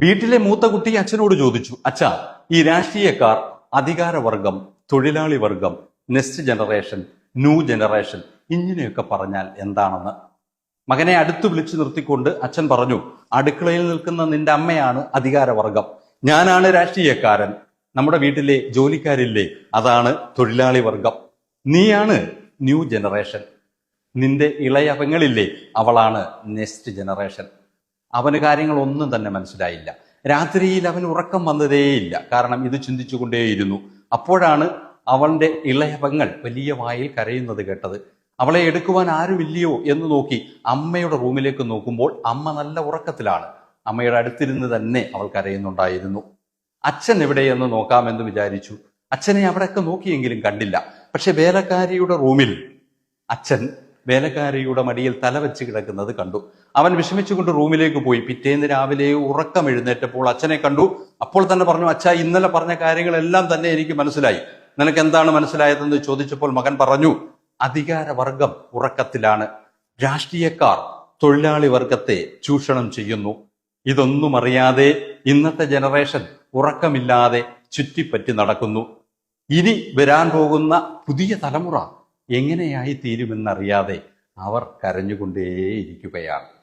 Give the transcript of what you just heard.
വീട്ടിലെ മൂത്ത കുട്ടി അച്ഛനോട് ചോദിച്ചു അച്ഛ ഈ രാഷ്ട്രീയക്കാർ അധികാരവർഗം തൊഴിലാളി വർഗം നെക്സ്റ്റ് ജനറേഷൻ ന്യൂ ജനറേഷൻ ഇങ്ങനെയൊക്കെ പറഞ്ഞാൽ എന്താണെന്ന്? മകനെ അടുത്ത് വിളിച്ചു നിർത്തിക്കൊണ്ട് അച്ഛൻ പറഞ്ഞു അടുക്കളയിൽ നിൽക്കുന്ന നിന്റെ അമ്മയാണ് അധികാരവർഗം. ഞാനാണ് രാഷ്ട്രീയക്കാരൻ. നമ്മുടെ വീട്ടിലെ ജോലിക്കാരില്ലേ? അതാണ് തൊഴിലാളി വർഗം നീയാണ് ന്യൂ ജനറേഷൻ നിന്റെ ഇളയവങ്ങളില്ലേ? അവളാണ് നെക്സ്റ്റ് ജനറേഷൻ അവന് കാര്യങ്ങളൊന്നും തന്നെ മനസ്സിലായില്ല. രാത്രിയിൽ അവൻ ഉറക്കം വന്നതേയില്ല. കാരണം ഇത് ചിന്തിച്ചുകൊണ്ടേയിരുന്നു. അപ്പോഴാണ് അവന്റെ ഇളയവങ്ങൾ വലിയ വായിൽ കരയുന്നത് കേട്ടത്. അവളെ എടുക്കുവാൻ ആരുമില്ലയോ എന്ന് നോക്കി അമ്മയുടെ റൂമിലേക്ക് നോക്കുമ്പോൾ അമ്മ നല്ല ഉറക്കത്തിലാണ്. അമ്മയുടെ അടുത്തിരുന്ന് തന്നെ അവൾ കരയുന്നുണ്ടായിരുന്നു. അച്ഛൻ എവിടെയെന്ന് നോക്കാമെന്ന് വിചാരിച്ചു. അച്ഛനെ അവിടെയൊക്കെ നോക്കിയെങ്കിലും കണ്ടില്ല. പക്ഷെ വേലക്കാരിയുടെ റൂമിൽ അച്ഛൻ വേലക്കാരിയുടെ മടിയിൽ തലവെച്ച് കിടക്കുന്നത് കണ്ടു. അവൻ വിഷമിച്ചുകൊണ്ട് റൂമിലേക്ക് പോയി. പിറ്റേന്ന് രാവിലെ ഉറക്കം എഴുന്നേറ്റപ്പോൾ അച്ഛനെ കണ്ടു. അപ്പോൾ തന്നെ പറഞ്ഞു അച്ഛ ഇന്നലെ പറഞ്ഞ കാര്യങ്ങളെല്ലാം തന്നെ എനിക്ക് മനസ്സിലായി. നിനക്ക് എന്താണ് മനസ്സിലായതെന്ന് ചോദിച്ചപ്പോൾ മകൻ പറഞ്ഞു അധികാരവർഗം ഉറക്കത്തിലാണ്. രാഷ്ട്രീയക്കാർ തൊഴിലാളി വർഗത്തെ ചൂഷണം ചെയ്യുന്നു. ഇതൊന്നും അറിയാതെ ഇന്നത്തെ ജനറേഷൻ ഉറക്കമില്ലാതെ ചുറ്റിപ്പറ്റി നടക്കുന്നു. ഇനി വരാൻ പോകുന്ന പുതിയ തലമുറ എങ്ങനെയായി തീരുമെന്നറിയാതെ അവർ കരഞ്ഞുകൊണ്ടേയിരിക്കുകയാണ്.